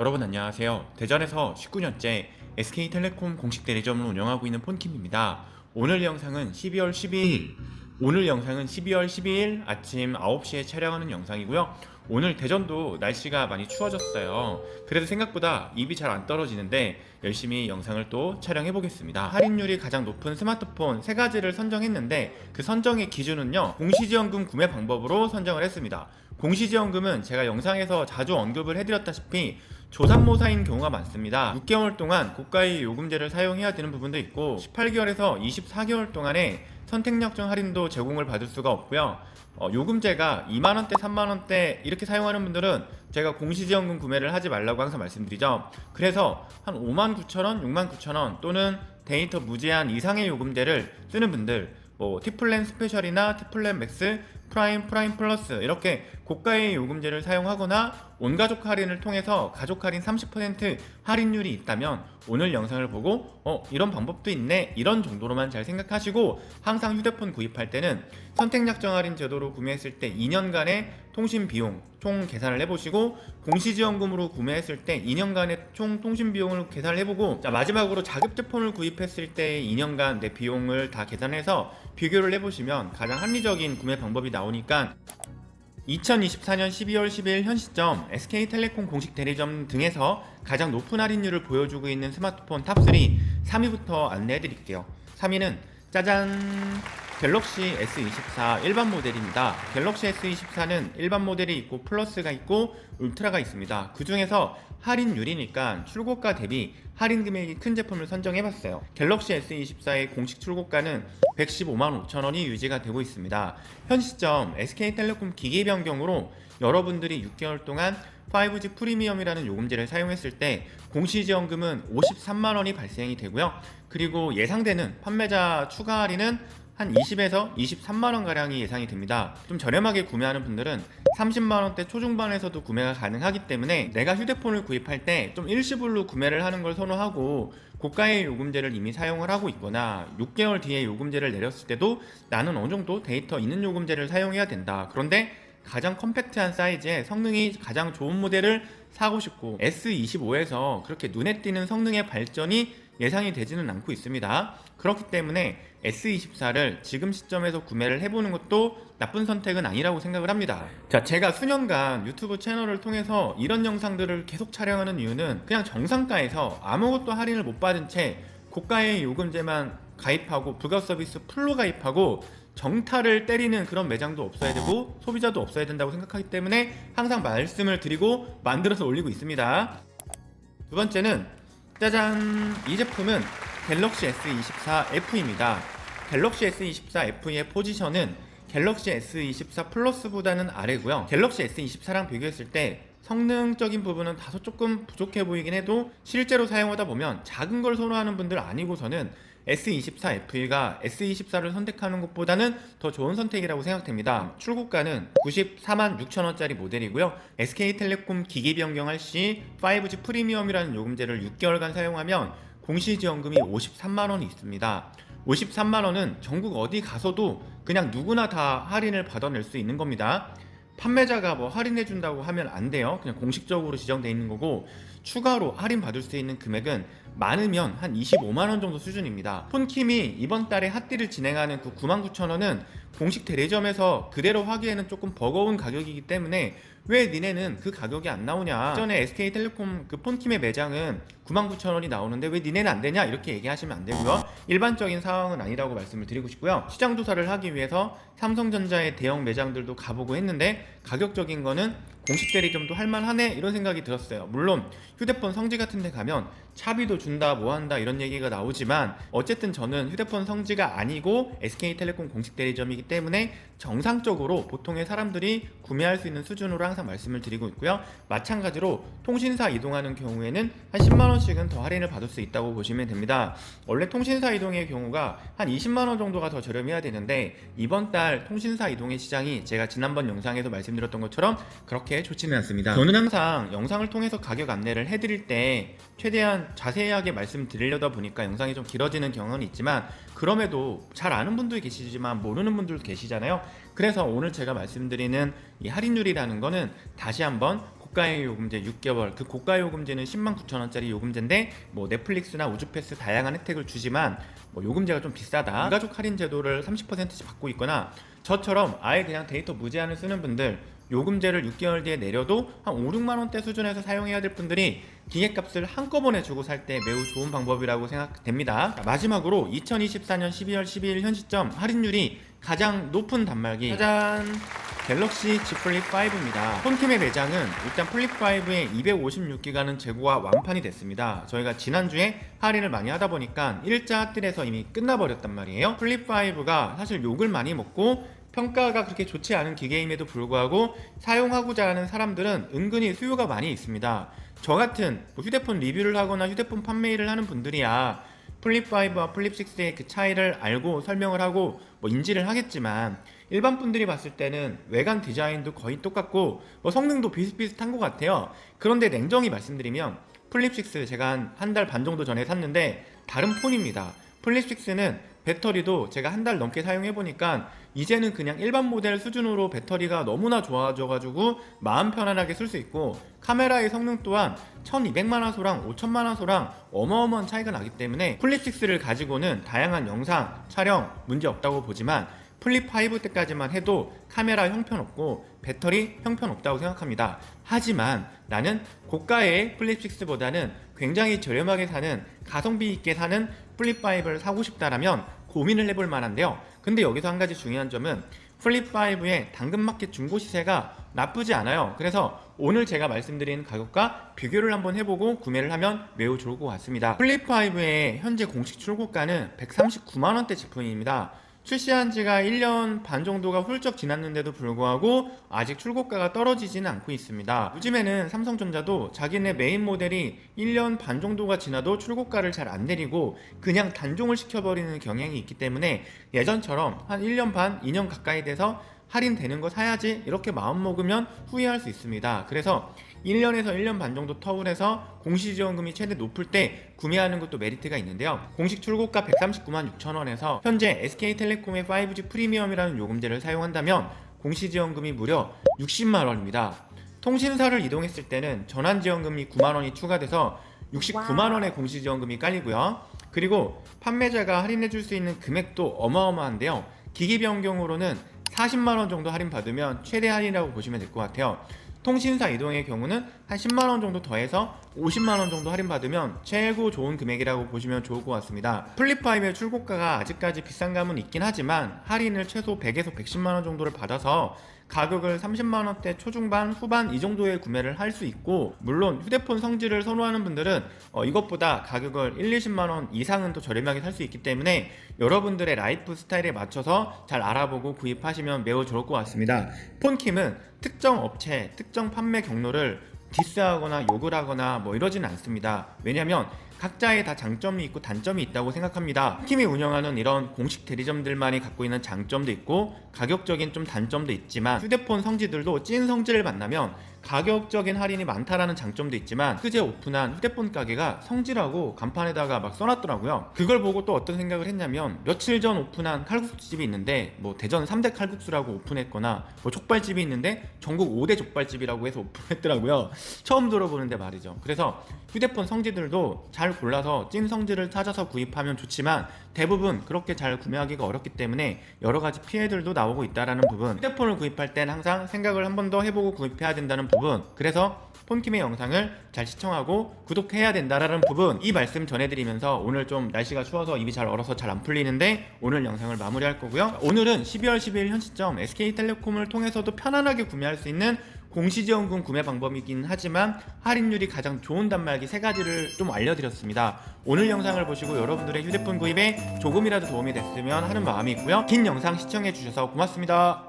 여러분 안녕하세요. 대전에서 19년째 SK텔레콤 공식 대리점을 운영하고 있는 폰킴입니다. 오늘 영상은 12월 12일 오늘 영상은 12월 12일 아침 9시에 촬영하는 영상이고요. 오늘 대전도 날씨가 많이 추워졌어요. 그래서 생각보다 입이 잘 안 떨어지는데 열심히 영상을 또 촬영해 보겠습니다. 할인율이 가장 높은 스마트폰 세 가지를 선정했는데 그 선정의 기준은요. 공시지원금 구매 방법으로 선정을 했습니다. 공시지원금은 제가 영상에서 자주 언급을 해드렸다시피 조산모사인 경우가 많습니다. 6개월 동안 고가의 요금제를 사용해야 되는 부분도 있고 18개월에서 24개월 동안에 선택약정 할인도 제공을 받을 수가 없고요. 어, 요금제가 2만원대, 3만원대 이렇게 사용하는 분들은 제가 공시지원금 구매를 하지 말라고 항상 말씀드리죠. 그래서 한 5만 9천원, 6만 9천원 또는 데이터 무제한 이상의 요금제를 쓰는 분들 뭐 T플랜 스페셜이나 T플랜 맥스, 프라임, 프라임 플러스 이렇게 고가의 요금제를 사용하거나 온가족 할인을 통해서 가족 할인 30% 할인율이 있다면 오늘 영상을 보고 어 이런 방법도 있네 이런 정도로만 잘 생각하시고 항상 휴대폰 구입할 때는 선택약 정 할인 제도로 구매했을 때 2년간의 통신 비용 총 계산을 해보시고 공시지원금으로 구매했을 때 2년간의 총 통신 비용을 계산을 해보고 자 마지막으로 자급제폰을 구입했을 때 2년간 내 비용을 다 계산해서 비교를 해보시면 가장 합리적인 구매 방법이 나오니까 2024년 12월 10일 현 시점 SK텔레콤 공식 대리점 등에서 가장 높은 할인율을 보여주고 있는 스마트폰 탑3 3위부터 안내해 드릴게요. 3위는 짜잔 갤럭시 S24 일반 모델입니다. 갤럭시 S24는 일반 모델이 있고 플러스가 있고 울트라가 있습니다. 그 중에서 할인율이니까 출고가 대비 할인 금액이 큰 제품을 선정해봤어요. 갤럭시 S24의 공식 출고가는 115만 5천 원이 유지가 되고 있습니다. 현 시점 SK텔레콤 기기 변경으로 여러분들이 6개월 동안 5G 프리미엄이라는 요금제를 사용했을 때 공시지원금은 53만 원이 발생이 되고요. 그리고 예상되는 판매자 추가 할인은 한 20에서 23만 원 가량이 예상이 됩니다. 좀 저렴하게 구매하는 분들은 30만 원대 초중반에서도 구매가 가능하기 때문에 내가 휴대폰을 구입할 때 좀 일시불로 구매를 하는 걸 선호하고 고가의 요금제를 이미 사용을 하고 있거나 6개월 뒤에 요금제를 내렸을 때도 나는 어느 정도 데이터 있는 요금제를 사용해야 된다. 그런데 가장 컴팩트한 사이즈에 성능이 가장 좋은 모델을 사고 싶고 S25에서 그렇게 눈에 띄는 성능의 발전이 예상이 되지는 않고 있습니다. 그렇기 때문에 S24를 지금 시점에서 구매를 해보는 것도 나쁜 선택은 아니라고 생각을 합니다. 자, 제가 수년간 유튜브 채널을 통해서 이런 영상들을 계속 촬영하는 이유는 그냥 정상가에서 아무것도 할인을 못 받은 채 고가의 요금제만 가입하고 부가 서비스 풀로 가입하고 정타를 때리는 그런 매장도 없어야 되고 소비자도 없어야 된다고 생각하기 때문에 항상 말씀을 드리고 만들어서 올리고 있습니다. 두 번째는 짜잔 이 제품은 갤럭시 S24 F입니다. 갤럭시 S24 F의 포지션은 갤럭시 S24 플러스보다는 아래고요. 갤럭시 S24랑 비교했을 때 성능적인 부분은 다소 조금 부족해 보이긴 해도 실제로 사용하다 보면 작은 걸 선호하는 분들 아니고서는 S24FE가 S24를 선택하는 것보다는 더 좋은 선택이라고 생각됩니다. 출고가는 94만 6천원짜리 모델이고요. SK텔레콤 기기 변경할 시 5G 프리미엄이라는 요금제를 6개월간 사용하면 공시지원금이 53만 원이 있습니다. 53만 원은 전국 어디 가서도 그냥 누구나 다 할인을 받아낼 수 있는 겁니다. 판매자가 뭐 할인해 준다고 하면 안 돼요. 그냥 공식적으로 지정돼 있는 거고 추가로 할인 받을 수 있는 금액은 많으면 한 25만 원 정도 수준입니다. 폰킴이 이번 달에 핫딜을 진행하는 그 99,000원은 공식 대리점에서 그대로 하기에는 조금 버거운 가격이기 때문에 왜 니네는 그 가격이 안 나오냐? 전에 SK텔레콤 그 폰킴의 매장은 99,000원이 나오는데 왜 니네는 안 되냐? 이렇게 얘기하시면 안 되고요. 일반적인 상황은 아니라고 말씀을 드리고 싶고요. 시장 조사를 하기 위해서 삼성전자의 대형 매장들도 가보고 했는데 가격적인 거는 공식 대리점도 할만하네 이런 생각이 들었어요. 물론 휴대폰 성지 같은 데 가면 차비도 준다 뭐 한다 이런 얘기가 나오지만 어쨌든 저는 휴대폰 성지가 아니고 SK텔레콤 공식 대리점이기 때문에 정상적으로 보통의 사람들이 구매할 수 있는 수준으로 항상 말씀을 드리고 있고요. 마찬가지로 통신사 이동하는 경우에는 한 10만 원씩은 더 할인을 받을 수 있다고 보시면 됩니다. 원래 통신사 이동의 경우가 한 20만 원 정도가 더 저렴해야 되는데 이번 달 통신사 이동의 시장이 제가 지난번 영상에서 말씀드렸던 것처럼 그렇게 좋지는 않습니다. 저는 항상 영상을 통해서 가격 안내를 해드릴 때 최대한 자세하게 말씀드리려다 보니까 영상이 좀 길어지는 경우는 있지만 그럼에도 잘 아는 분도 계시지만 모르는 분들도 계시잖아요. 그래서 오늘 제가 말씀드리는 이 할인율이라는 거는 다시 한번 고가의 요금제 6개월 그 고가 요금제는 10만 9천 원짜리 요금제인데 뭐 넷플릭스나 우주패스 다양한 혜택을 주지만 뭐 요금제가 좀 비싸다 유가족 할인 제도를 30%씩 받고 있거나 저처럼 아예 그냥 데이터 무제한을 쓰는 분들 요금제를 6개월 뒤에 내려도 한 5, 6만 원대 수준에서 사용해야 될 분들이 기계값을 한꺼번에 주고 살 때 매우 좋은 방법이라고 생각됩니다. 자, 마지막으로 2024년 12월 12일 현 시점 할인율이 가장 높은 단말기 짜잔 갤럭시 Z 플립 5입니다. 폰팀의 매장은 일단 플립 5의 256기가는 재고가 완판이 됐습니다. 저희가 지난주에 할인을 많이 하다 보니까 일자 핫딜에서 이미 끝나버렸단 말이에요. 플립 5가 사실 욕을 많이 먹고 평가가 그렇게 좋지 않은 기계임에도 불구하고 사용하고자 하는 사람들은 은근히 수요가 많이 있습니다. 저 같은 뭐 휴대폰 리뷰를 하거나 휴대폰 판매를 하는 분들이야 플립 5와 플립 6의 그 차이를 알고 설명을 하고 뭐 인지를 하겠지만 일반 분들이 봤을 때는 외관 디자인도 거의 똑같고 뭐 성능도 비슷비슷한 것 같아요. 그런데 냉정히 말씀드리면 플립 6 제가 한달반 정도 전에 샀는데 다른 폰입니다. 플립 6는 배터리도 제가 한 달 넘게 사용해 보니까 이제는 그냥 일반 모델 수준으로 배터리가 너무나 좋아져 가지고 마음 편안하게 쓸 수 있고 카메라의 성능 또한 1200만 화소랑 5000만 화소랑 어마어마한 차이가 나기 때문에 플립 6를 가지고는 다양한 영상 촬영 문제 없다고 보지만 플립 5 때까지만 해도 카메라 형편없고 배터리 형편없다고 생각합니다. 하지만 나는 고가의 플립 6보다는 굉장히 저렴하게 사는 가성비 있게 사는 플립 5를 사고 싶다라면 고민을 해볼 만한데요. 근데 여기서 한 가지 중요한 점은 플립 5의 당근마켓 중고 시세가 나쁘지 않아요. 그래서 오늘 제가 말씀드린 가격과 비교를 한번 해보고 구매를 하면 매우 좋을 것 같습니다. 플립 5의 현재 공식 출고가는 139만 원대 제품입니다. 출시한 지가 1년 반 정도가 훌쩍 지났는데도 불구하고 아직 출고가가 떨어지지는 않고 있습니다. 요즘에는 삼성전자도 자기네 메인 모델이 1년 반 정도가 지나도 출고가를 잘 안 내리고 그냥 단종을 시켜버리는 경향이 있기 때문에 예전처럼 한 1년 반, 2년 가까이 돼서 할인되는 거 사야지 이렇게 마음 먹으면 후회할 수 있습니다. 그래서 1년에서 1년 반 정도 터울에서 공시지원금이 최대 높을 때 구매하는 것도 메리트가 있는데요. 공식 출고가 139만 6천 원에서 현재 SK텔레콤의 5G 프리미엄이라는 요금제를 사용한다면 공시지원금이 무려 60만 원입니다. 통신사를 이동했을 때는 전환지원금이 9만 원이 추가돼서 69만 원의 공시지원금이 깔리고요. 그리고 판매자가 할인해 줄 수 있는 금액도 어마어마한데요. 기기 변경으로는 40만 원 정도 할인 받으면 최대 할인이라고 보시면 될 것 같아요. 통신사 이동의 경우는 한 10만 원 정도 더해서 50만 원 정도 할인 받으면 최고 좋은 금액이라고 보시면 좋을 것 같습니다. 플립5의 출고가가 아직까지 비싼 감은 있긴 하지만 할인을 최소 100에서 110만 원 정도를 받아서 가격을 30만 원대 초중반 후반 이 정도에 구매를 할 수 있고 물론 휴대폰 성질을 선호하는 분들은 어, 이것보다 가격을 1, 20만 원 이상은 더 저렴하게 살 수 있기 때문에 여러분들의 라이프 스타일에 맞춰서 잘 알아보고 구입하시면 매우 좋을 것 같습니다. 폰킴은 특정 업체, 특정 판매 경로를 디스하거나 욕을 하거나 뭐 이러지는 않습니다. 왜냐면 각자의 다 장점이 있고 단점이 있다고 생각합니다. 팀이 운영하는 이런 공식 대리점들만이 갖고 있는 장점도 있고 가격적인 좀 단점도 있지만 휴대폰 성지들도 찐 성질을 만나면 가격적인 할인이 많다라는 장점도 있지만 그제 오픈한 휴대폰 가게가 성질하고 간판에다가 막 써놨더라고요. 그걸 보고 또 어떤 생각을 했냐면 며칠 전 오픈한 칼국수집이 있는데 뭐 대전 3대 칼국수라고 오픈했거나 뭐 족발집이 있는데 전국 5대 족발집이라고 해서 오픈했더라고요. 처음 들어보는데 말이죠. 그래서 휴대폰 성지들도 잘 골라서 찐 성질을 찾아서 구입하면 좋지만 대부분 그렇게 잘 구매하기가 어렵기 때문에 여러 가지 피해들도 나오고 있다라는 부분. 휴대폰을 구입할 땐 항상 생각을 한 번 더 해보고 구입해야 된다는 부분. 그래서 폰킴의 영상을 잘 시청하고 구독해야 된다라는 부분 이 말씀 전해드리면서 오늘 좀 날씨가 추워서 입이 잘 얼어서 잘 안 풀리는데 오늘 영상을 마무리할 거고요. 오늘은 12월 12일 현 시점 SK텔레콤을 통해서도 편안하게 구매할 수 있는 공시지원금 구매 방법이긴 하지만 할인율이 가장 좋은 단말기 세 가지를 좀 알려드렸습니다. 오늘 영상을 보시고 여러분들의 휴대폰 구입에 조금이라도 도움이 됐으면 하는 마음이 있고요. 긴 영상 시청해 주셔서 고맙습니다.